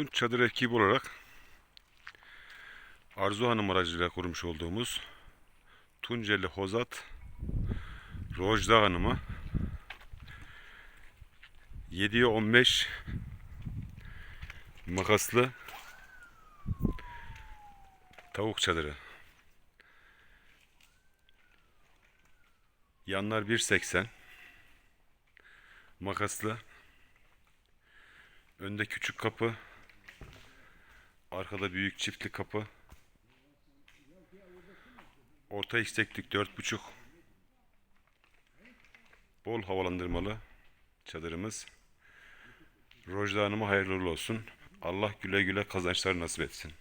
Tunç Çadır ekibi olarak Arzu Hanım aracılığıyla kurmuş olduğumuz Tunceli Hozat Rojda Hanım'a 7'ye 15 makaslı tavuk çadırı. Yanlar 1.80 makaslı Önde küçük kapı. Arkada büyük çiftli kapı. Orta yükseklik 4.5. Bol havalandırmalı çadırımız. Rojda Hanım'a hayırlı olsun. Allah güle güle kazançlar nasip etsin.